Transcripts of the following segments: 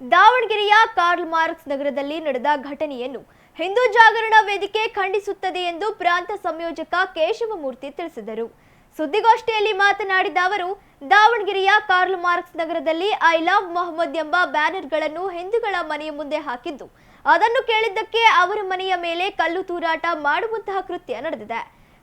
ದಾವಣಗೆರೆಯ Karl Marx ನಗರದಲ್ಲಿ ನಡೆದ ಘಟನೆಯನ್ನು ಹಿಂದೂ ಜಾಗರಣ ವೇದಿಕೆ ಖಂಡಿಸುತ್ತದೆ ಎಂದು ಪ್ರಾಂತ ಸಂಯೋಜಕ ಕೇಶವಮೂರ್ತಿ ತಿಳಿಸಿದರು. ಸುದ್ದಿಗೋಷ್ಠಿಯಲ್ಲಿ ಮಾತನಾಡಿದ ಅವರು, ದಾವಣಗೆರೆಯ ಕಾರ್ಲ್ ಮಾರ್ಕ್ಸ್ ನಗರದಲ್ಲಿ ಐ ಲವ್ ಮೊಹಮ್ಮದ್ ಎಂಬ ಬ್ಯಾನರ್ಗಳನ್ನು ಹಿಂದೂಗಳ ಮನೆಯ ಮುಂದೆ ಹಾಕಿದ್ದು, ಅದನ್ನು ಕೇಳಿದ್ದಕ್ಕೆ ಅವರ ಮನೆಯ ಮೇಲೆ ಕಲ್ಲು ತೂರಾಟ ಮಾಡುವಂತಹ ಕೃತ್ಯ ನಡೆದಿದೆ.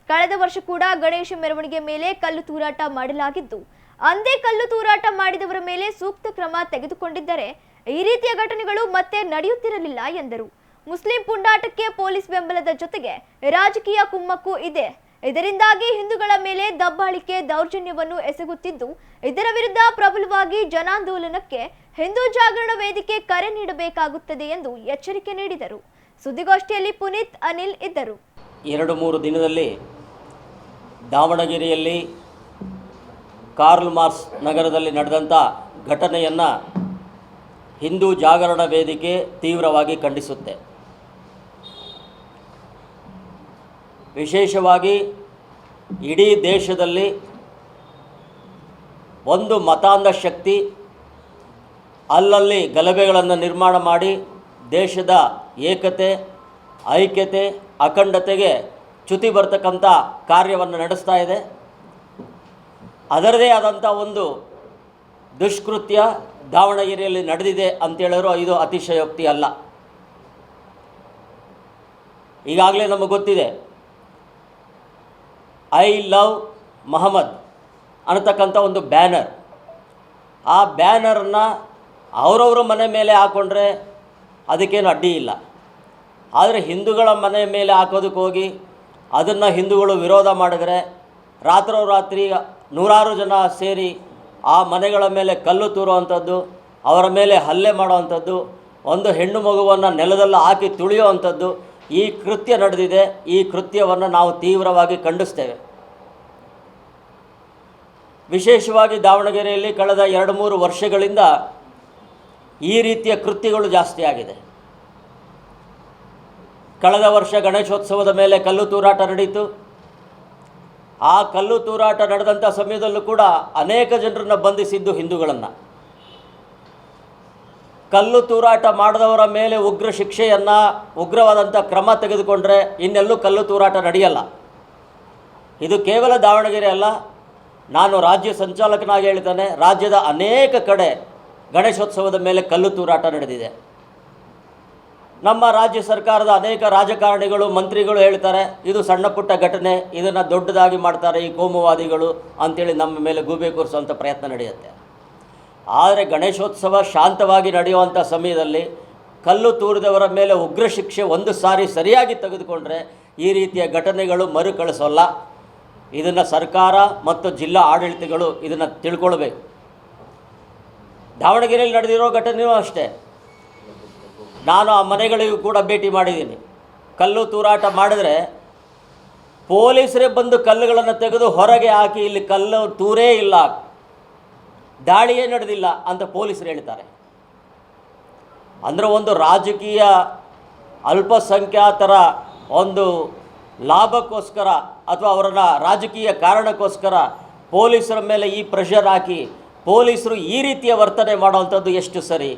ಕಳೆದ ವರ್ಷ ಕೂಡ ಗಣೇಶ ಮೆರವಣಿಗೆ ಮೇಲೆ ಕಲ್ಲು ತೂರಾಟ ಮಾಡಲಾಗಿದ್ದು, ಅಂದೇ ಕಲ್ಲು ತೂರಾಟ ಮಾಡಿದವರ ಮೇಲೆ ಸೂಕ್ತ ಕ್ರಮ ತೆಗೆದುಕೊಂಡಿದ್ದರೆ ಈ ರೀತಿಯ ಘಟನೆಗಳು ಮತ್ತೆ ನಡೆಯುತ್ತಿರಲಿಲ್ಲ ಎಂದರು. ಮುಸ್ಲಿಂ ಪುಂಡಾಟಕ್ಕೆ ಪೊಲೀಸ್ ಬೆಂಬಲದ ಜೊತೆಗೆ ರಾಜಕೀಯ ಕುಮ್ಮಕ್ಕು ಇದೆ. ಇದರಿಂದಾಗಿ ಹಿಂದೂಗಳ ಮೇಲೆ ದಬ್ಬಾಳಿಕೆ ದೌರ್ಜನ್ಯವನ್ನು ಎಸಗುತ್ತಿದ್ದು, ಇದರ ವಿರುದ್ಧ ಪ್ರಬಲವಾಗಿ ಜನಾಂದೋಲನಕ್ಕೆ ಹಿಂದೂ ಜಾಗರಣ ವೇದಿಕೆ ಕರೆ ನೀಡಬೇಕಾಗುತ್ತದೆ ಎಂದು ಎಚ್ಚರಿಕೆ ನೀಡಿದರು. ಸುದ್ದಿಗೋಷ್ಠಿಯಲ್ಲಿ ಪುನೀತ್, ಅನಿಲ್ ಇದ್ದರು. ಎರಡು ಮೂರು ದಿನದಲ್ಲಿ ದಾವಣಗೆರೆಯಲ್ಲಿ ಕಾರ್ಲ್ ಮಾರ್ಸ್ ನಗರದಲ್ಲಿ ನಡೆದಂಥ ಘಟನೆಯನ್ನು ಹಿಂದೂ ಜಾಗರಣ ವೇದಿಕೆ ತೀವ್ರವಾಗಿ ಖಂಡಿಸುತ್ತೆ. ವಿಶೇಷವಾಗಿ ಇಡೀ ದೇಶದಲ್ಲಿ ಒಂದು ಮತಾಂಧ ಶಕ್ತಿ ಅಲ್ಲಲ್ಲಿ ಗಲಭೆಗಳನ್ನು ನಿರ್ಮಾಣ ಮಾಡಿ ದೇಶದ ಏಕತೆ, ಐಕ್ಯತೆ, ಅಖಂಡತೆಗೆ ಚ್ಯುತಿ ಬರ್ತಕ್ಕಂಥ ಕಾರ್ಯವನ್ನು ನಡೆಸ್ತಾ ಇದೆ. ಅದರದೇ ಆದಂಥ ಒಂದು ದುಷ್ಕೃತ್ಯ ದಾವಣಗೆರೆಯಲ್ಲಿ ನಡೆದಿದೆ ಅಂತೇಳಿದ್ರು ಇದು ಅತಿಶಯೋಕ್ತಿ ಅಲ್ಲ. ಈಗಾಗಲೇ ನಮಗೆ ಗೊತ್ತಿದೆ. ಐ ಲವ್ ಮಹಮ್ಮದ್ ಅನ್ನತಕ್ಕಂಥ ಒಂದು ಬ್ಯಾನರ್. ಆ ಬ್ಯಾನರನ್ನ ಅವರವ್ರ ಮನೆ ಮೇಲೆ ಹಾಕ್ಕೊಂಡ್ರೆ ಅದಕ್ಕೇನು ಅಡ್ಡಿ ಇಲ್ಲ. ಆದರೆ ಹಿಂದೂಗಳ ಮನೆ ಮೇಲೆ ಹಾಕೋದಕ್ಕೆ ಹೋಗಿ ಅದನ್ನು ಹಿಂದೂಗಳು ವಿರೋಧ ಮಾಡಿದರೆ ರಾತ್ರೋರಾತ್ರಿ ನೂರಾರು ಜನ ಸೇರಿ ಆ ಮನೆಗಳ ಮೇಲೆ ಕಲ್ಲು ತೂರುವಂಥದ್ದು, ಅವರ ಮೇಲೆ ಹಲ್ಲೆ ಮಾಡುವಂಥದ್ದು, ಒಂದು ಹೆಣ್ಣು ಮಗುವನ್ನು ನೆಲದಲ್ಲಿ ಹಾಕಿ ತುಳಿಯುವಂಥದ್ದು ಈ ಕೃತ್ಯ ನಡೆದಿದೆ. ಈ ಕೃತ್ಯವನ್ನು ನಾವು ತೀವ್ರವಾಗಿ ಖಂಡಿಸ್ತೇವೆ. ವಿಶೇಷವಾಗಿ ದಾವಣಗೆರೆಯಲ್ಲಿ ಕಳೆದ ಎರಡು ಮೂರು ವರ್ಷಗಳಿಂದ ಈ ರೀತಿಯ ಕೃತ್ಯಗಳು ಜಾಸ್ತಿ ಆಗಿದೆ. ಕಳೆದ ವರ್ಷ ಗಣೇಶೋತ್ಸವದ ಮೇಲೆ ಕಲ್ಲು ತೂರಾಟ ನಡೀತು ಆ ಕಲ್ಲು ತೂರಾಟ ನಡೆದಂಥ ಸಮಯದಲ್ಲೂ ಕೂಡ ಅನೇಕ ಜನರನ್ನು ಬಂಧಿಸಿದ್ದು ಹಿಂದೂಗಳನ್ನು. ಕಲ್ಲು ತೂರಾಟ ಮಾಡಿದವರ ಮೇಲೆ ಉಗ್ರ ಶಿಕ್ಷೆಯನ್ನು ಉಗ್ರವಾದಂಥ ಕ್ರಮ ತೆಗೆದುಕೊಂಡ್ರೆ ಇನ್ನೆಲ್ಲೂ ಕಲ್ಲು ತೂರಾಟ ನಡೆಯಲ್ಲ. ಇದು ಕೇವಲ ದಾವಣಗೆರೆ ಅಲ್ಲ, ನಾನು ರಾಜ್ಯ ಸಂಚಾಲಕನಾಗಿ ಹೇಳ್ತಾನೆ ರಾಜ್ಯದ ಅನೇಕ ಕಡೆ ಗಣೇಶೋತ್ಸವದ ಮೇಲೆ ಕಲ್ಲು ತೂರಾಟ ನಡೆದಿದೆ. ನಮ್ಮ ರಾಜ್ಯ ಸರ್ಕಾರದ ಅನೇಕ ರಾಜಕಾರಣಿಗಳು, ಮಂತ್ರಿಗಳು ಹೇಳ್ತಾರೆ, ಇದು ಸಣ್ಣ ಪುಟ್ಟ ಘಟನೆ, ಇದನ್ನು ದೊಡ್ಡದಾಗಿ ಮಾಡ್ತಾರೆ ಈ ಕೋಮುವಾದಿಗಳು ಅಂತೇಳಿ ನಮ್ಮ ಮೇಲೆ ಗೂಬೆ ಕೂರಿಸುವಂಥ ಪ್ರಯತ್ನ ನಡೆಯುತ್ತೆ. ಆದರೆ ಗಣೇಶೋತ್ಸವ ಶಾಂತವಾಗಿ ನಡೆಯುವಂಥ ಸಮಯದಲ್ಲಿ ಕಲ್ಲು ತೂರಿದವರ ಮೇಲೆ ಉಗ್ರ ಶಿಕ್ಷೆ ಒಂದು ಸಾರಿ ಸರಿಯಾಗಿ ತೆಗೆದುಕೊಂಡ್ರೆ ಈ ರೀತಿಯ ಘಟನೆಗಳು ಮರುಕಳಿಸೋಲ್ಲ. ಇದನ್ನು ಸರ್ಕಾರ ಮತ್ತು ಜಿಲ್ಲಾ ಆಡಳಿತಗಳು ಇದನ್ನು ತಿಳ್ಕೊಳ್ಬೇಕು. ದಾವಣಗೆರೆಯಲ್ಲಿ ನಡೆದಿರೋ ಘಟನೆಯೂ ಅಷ್ಟೇ. ನಾನು ಆ ಮನೆಗಳಿಗೂ ಕೂಡ ಭೇಟಿ ಮಾಡಿದ್ದೀನಿ. ಕಲ್ಲು ತೂರಾಟ ಮಾಡಿದ್ರೆ ಪೊಲೀಸರೇ ಬಂದು ಕಲ್ಲುಗಳನ್ನು ತೆಗೆದು ಹೊರಗೆ ಹಾಕಿ ಇಲ್ಲಿ ಕಲ್ಲು ತೂರೇ ಇಲ್ಲ, ದಾಳಿಯೇ ನಡೆದಿಲ್ಲ ಅಂತ ಪೊಲೀಸರು ಹೇಳ್ತಾರೆ. ಅಂದರೆ ಒಂದು ರಾಜಕೀಯ ಅಲ್ಪಸಂಖ್ಯಾತರ ಒಂದು ಲಾಭಕ್ಕೋಸ್ಕರ ಅಥವಾ ಅವರನ್ನ ರಾಜಕೀಯ ಕಾರಣಕ್ಕೋಸ್ಕರ ಪೊಲೀಸರ ಮೇಲೆ ಈ ಪ್ರೆಷರ್ ಹಾಕಿ ಪೊಲೀಸರು ಈ ರೀತಿಯ ವರ್ತನೆ ಮಾಡುವಂಥದ್ದು ಎಷ್ಟು ಸರಿ?